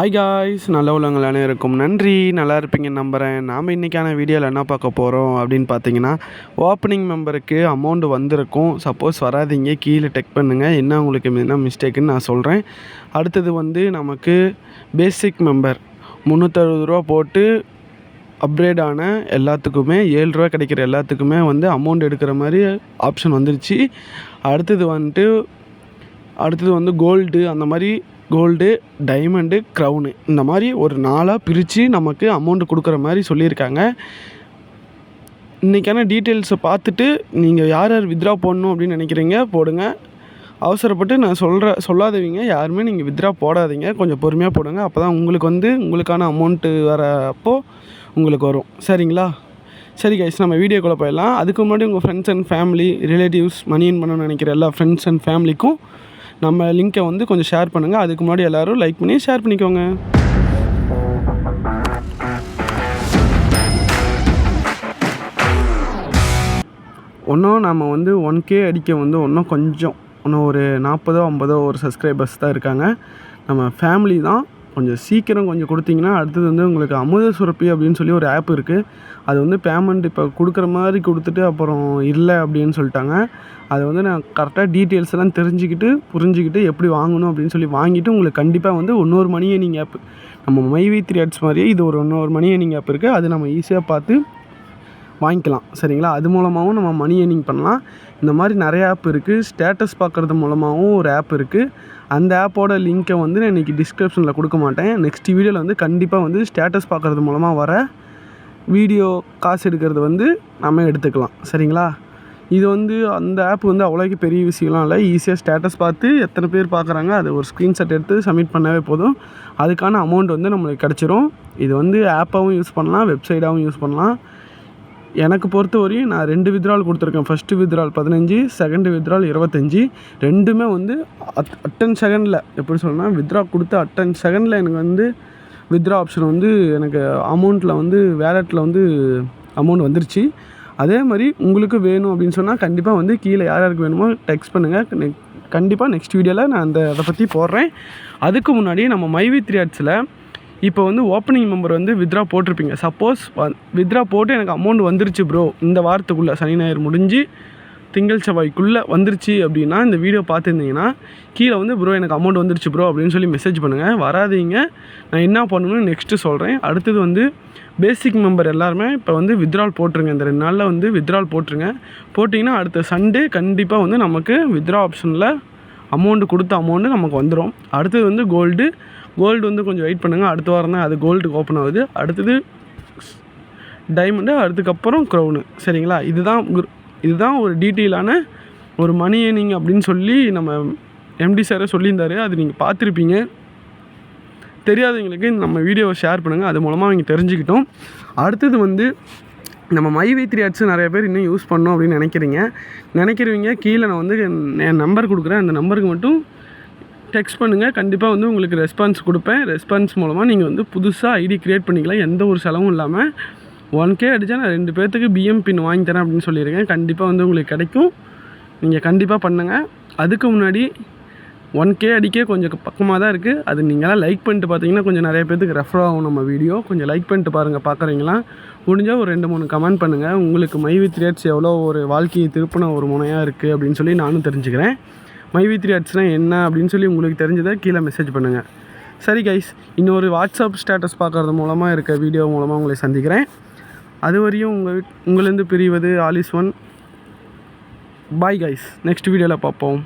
Hi guys நல்ல உள்ளவங்கள் அனைவருக்கும் நன்றி நல்லா இருப்பீங்கன்னு நம்புகிறேன் நாம் இன்றைக்கான வீடியோவில் என்ன பார்க்க போகிறோம் அப்படின்னு பார்த்தீங்கன்னா ஓப்பனிங் மெம்பருக்கு அமௌண்ட் வந்திருக்கும். சப்போஸ் வராதீங்க கீழே டெக் பண்ணுங்கள் என்ன உங்களுக்கு என்ன மிஸ்டேக்குன்னு நான் சொல்கிறேன் அடுத்தது வந்து நமக்கு பேசிக் மெம்பர் முந்நூற்றறுபது ரூபா போட்டு அப்கிரேட் ஆன எல்லாத்துக்குமே ஏழு ரூபா கிடைக்கிற எல்லாத்துக்குமே வந்து அமௌண்ட் எடுக்கிற மாதிரி ஆப்ஷன் வந்துருச்சு. அடுத்தது வந்துட்டு அடுத்தது வந்து கோல்டு அந்த மாதிரி கோல்டு டைமண்டு க்ரௌனு. இந்த மாதிரி ஒரு நாளாக பிரித்து நமக்கு அமௌண்ட் கொடுக்குற மாதிரி சொல்லியிருக்காங்க. இன்றைக்கான டீட்டெயில்ஸை பார்த்துட்டு நீங்கள் யார் யார் வித்ரா போடணும் அப்படின்னு நினைக்கிறீங்க போடுங்க. அவசரப்பட்டு நான் சொல்கிற சொல்லாதவங்க யாருமே நீங்கள் வித்ரா போடாதீங்க. கொஞ்சம் பொறுமையாக போடுங்க. அப்போ தான் உங்களுக்கு வந்து உங்களுக்கான அமௌண்ட்டு வர அப்போ உங்களுக்கு வரும். சரிங்களா? சரி கைஸ் நம்ம வீடியோக்குள்ளே போயிடலாம். அதுக்கு முன்னாடி உங்கள் friends and family relatives money in பண்ணணும்னு நினைக்கிற எல்லா ஃப்ரெண்ட்ஸ் அண்ட் ஃபேமிலிக்கும் நம்ம லிங்க்கை வந்து கொஞ்சம் ஷேர் பண்ணுங்கள் அதுக்கு முன்னாடி எல்லோரும் லைக் பண்ணி ஷேர் பண்ணிக்கோங்க. ஒன்றும் நம்ம வந்து ஒன் கே அடிக்க வந்து ஒன்றும் கொஞ்சம் இன்னும் ஒரு நாற்பதோ ஐம்பதோ ஒரு சப்ஸ்கிரைபர்ஸ் தான் இருக்காங்க. நம்ம ஃபேமிலி தான் கொஞ்சம் சீக்கிரம் கொஞ்சம் கொடுத்தீங்கன்னா அடுத்தது வந்து உங்களுக்கு அமுத சுரப்பி அப்படின்னு சொல்லி ஒரு ஆப் இருக்குது அது வந்து பேமெண்ட் இப்போ கொடுக்குற மாதிரி கொடுத்துட்டு அப்புறம் இல்லை அப்படின்னு சொல்லிட்டாங்க. அதை வந்து நான் கரெக்டாக டீட்டெயில்ஸ் எல்லாம் தெரிஞ்சுக்கிட்டு புரிஞ்சுக்கிட்டு எப்படி வாங்கணும் அப்படின்னு சொல்லி வாங்கிட்டு உங்களுக்கு கண்டிப்பாக வந்து இன்னொரு மணியை நீங்கள் ஆப் நம்ம மைவி த்ரீ ஆட்ஸ் மாதிரியே இது ஒரு இன்னொரு மணியை நீங்கள் ஆப் இருக்குது அது நம்ம ஈஸியாக பார்த்து வாங்கிக்கலாம் சரிங்களா? அது மூலமாகவும் நம்ம மணி ஏர்னிங் பண்ணலாம். இந்த மாதிரி நிறைய ஆப் இருக்குது ஸ்டேட்டஸ் பார்க்குறது மூலமாகவும் ஒரு ஆப் இருக்குது அந்த ஆப்போட லிங்க்கை வந்து நான் இன்றைக்கி டிஸ்கிரிப்ஷனில் கொடுக்க மாட்டேன். நெக்ஸ்ட் வீடியோவில் வந்து கண்டிப்பாக வந்து ஸ்டேட்டஸ் பார்க்குறது மூலமாக வர வீடியோ காசு எடுக்கிறது வந்து நம்ம எடுத்துக்கலாம் சரிங்களா? இது வந்து அந்த ஆப் வந்து அவ்வளோக்கு பெரிய விஷயம்லாம் இல்லை. ஈஸியாக ஸ்டேட்டஸ் பார்த்து எத்தனை பேர் பார்க்குறாங்க அதை ஒரு ஸ்க்ரீன்ஷாட் எடுத்து சப்மிட் பண்ணவே போதும். அதுக்கான அமௌண்ட் வந்து நம்மளுக்கு கிடச்சிரும். இது வந்து ஆப்பாகவும் யூஸ் பண்ணலாம் வெப்சைட்டாகவும் யூஸ் பண்ணலாம். எனக்கு பொறுத்த வரையும் நான் ரெண்டு வித்ரால் கொடுத்துருக்கேன். ஃபஸ்ட்டு வித்ரால் பதினஞ்சு செகண்டு வித்ரால் இருபத்தஞ்சி. ரெண்டுமே வந்து அட் அட்டன் செகண்டில் எப்படி சொல்லணும்னா வித்ரா கொடுத்து அட்டன் செகண்டில் எனக்கு வந்து வித்ரா ஆப்ஷன் வந்து எனக்கு அமௌண்ட்டில் வந்து வேலெட்டில் வந்து அமௌண்ட் வந்துருச்சு. அதே மாதிரி உங்களுக்கு வேணும் அப்படின்னு சொன்னால் கண்டிப்பாக வந்து கீழே யார் யாருக்கு வேணுமோ டெக்ஸ்ட் பண்ணுங்கள் கண்டிப்பாக நெக்ஸ்ட் வீடியோவில் நான் அந்த அதை பற்றி போடுறேன். அதுக்கு முன்னாடி நம்ம மைவி த்ரீ ஆர்ட்ஸில் இப்போ வந்து ஓப்பனிங் மெம்பர் வந்து வித்ரா போட்டிருப்பீங்க. சப்போஸ் வித்ரா போட்டு எனக்கு அமௌண்ட் வந்துருச்சு ப்ரோ இந்த வாரத்துக்குள்ளே சனி ஞாயிறு முடிஞ்சு திங்கள் செவ்வாய்க்குள்ளே வந்துருச்சு அப்படின்னா இந்த வீடியோ பார்த்துருந்தீங்கன்னா கீழே வந்து ப்ரோ எனக்கு அமௌண்ட் வந்துருச்சு ப்ரோ அப்படின்னு சொல்லி மெசேஜ் பண்ணுங்கள் வராதிங்க. நான் என்ன பண்ணணும்னு நெக்ஸ்ட்டு சொல்கிறேன் அடுத்தது வந்து பேசிக் மெம்பர் எல்லாருமே இப்போ வந்து வித்ரால் போட்டுருங்க. இந்த ரெண்டு நாளில் வந்து வித்ரால் போட்டுருங்க. போட்டிங்கன்னா அடுத்த சண்டே கண்டிப்பாக வந்து நமக்கு வித்ரா ஆப்ஷனில் அமௌண்ட்டு கொடுத்த அமௌண்ட்டு நமக்கு வந்துடும் அடுத்தது வந்து கோல்டு கோல்டு வந்து கொஞ்சம் வெயிட் பண்ணுங்கள் அடுத்த வாரம் தான் அது கோல்டுக்கு ஓப்பன் ஆகுது. அடுத்தது டைமண்டு அதுக்கப்புறம் க்ரௌனு சரிங்களா? இதுதான் இதுதான் ஒரு டீட்டெயிலான ஒரு மணி ஏர்னிங் அப்படின்னு சொல்லி நம்ம எம்டி சாரே சொல்லியிருந்தார். அது நீங்கள் பார்த்துருப்பீங்க. தெரியாதவங்களுக்கு நம்ம வீடியோவை ஷேர் பண்ணுங்கள் அது மூலமாக அவங்க தெரிஞ்சுக்கிட்டோம். அடுத்தது வந்து நம்ம மைவி த்ரீ ஆட்ஸ் நிறைய பேர் இன்னும் யூஸ் பண்ணோம் அப்படின்னு நினைக்கிறீங்க. நினைக்கிறவங்க கீழே நான் வந்து என் நம்பர் கொடுக்குறேன். அந்த நம்பருக்கு மட்டும் டெக்ஸ்ட் பண்ணுங்கள் கண்டிப்பாக வந்து உங்களுக்கு ரெஸ்பான்ஸ் கொடுப்பேன். ரெஸ்பான்ஸ் மூலமாக நீங்கள் வந்து புதுசாக ஐடி க்ரியேட் பண்ணிக்கலாம். எந்த ஒரு செலவும் இல்லாமல் ஒன் கே அடித்தா நான் ரெண்டு பேர்த்துக்கு பிஎம் பின் வாங்கி தரேன் அப்படின்னு சொல்லியிருக்கேன். கண்டிப்பாக வந்து உங்களுக்கு கிடைக்கும். நீங்கள் கண்டிப்பாக பண்ணுங்கள் அதுக்கு முன்னாடி ஒன் கே அடிக்க கொஞ்சம் பக்கமாக தான் இருக்குது அது நீங்களாம் லைக் பண்ணிட்டு பார்த்தீங்கன்னா கொஞ்சம் நிறைய பேத்துக்கு ரெஃபர் ஆகும் நம்ம வீடியோ கொஞ்சம் லைக் பண்ணிட்டு பாருங்கள் பார்க்குறீங்களா முடிஞ்சால் ஒரு ரெண்டு மூணு கமெண்ட் பண்ணுங்கள் உங்களுக்கு மை வித் ரேட்ஸ் எவ்வளோ ஒரு வாழ்க்கையை திருப்பின ஒரு முனையாக இருக்குது அப்படின்னு சொல்லி நானும் தெரிஞ்சுக்கிறேன். மை வி த்ரீ அட்ஸ்னால் என்ன அப்படின்னு சொல்லி உங்களுக்கு தெரிஞ்சதை கீழே மெசேஜ் பண்ணுங்கள் சரி கைஸ் இன்னொரு வாட்ஸ்அப் ஸ்டேட்டஸ் பார்க்குறது மூலமாக இருக்க வீடியோ மூலமாக உங்களை சந்திக்கிறேன். அது வரையும் உங்கள் உங்களிருந்து பிரிவது ஆலிஸ் ஒன் பாய் கைஸ் நெக்ஸ்ட் வீடியோவில் பார்ப்போம்.